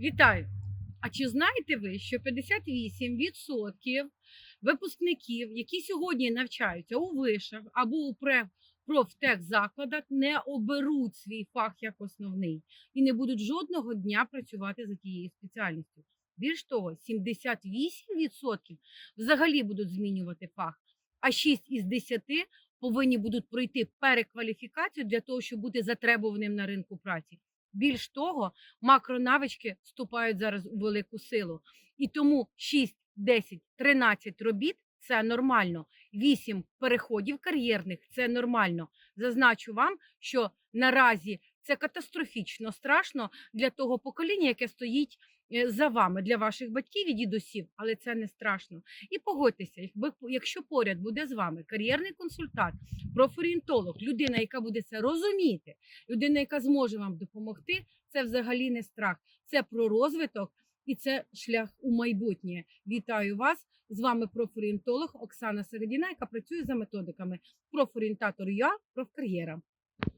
Вітаю! А чи знаєте ви, що 58% випускників, які сьогодні навчаються у вишах або у профтехзакладах, не оберуть свій фах як основний і не будуть жодного дня працювати за тією спеціальністю? Більш того, 78% взагалі будуть змінювати фах, а 6 із 10 повинні будуть пройти перекваліфікацію для того, щоб бути затребуваним на ринку праці. Більш того, макронавички вступають зараз у велику силу. І тому 6, 10, 13 робіт це нормально. 8 переходів кар'єрних це нормально. Зазначу вам, що наразі це катастрофічно страшно для того покоління, яке стоїть за вами, для ваших батьків і дідусів, але це не страшно. І погодьтеся, якщо поряд буде з вами кар'єрний консультант, профорієнтолог, людина, яка буде це розуміти, людина, яка зможе вам допомогти, це взагалі не страх, це про розвиток і це шлях у майбутнє. Вітаю вас! З вами профорієнтолог Оксана Середіна, яка працює за методиками профорієнтатор я, профкар'єра.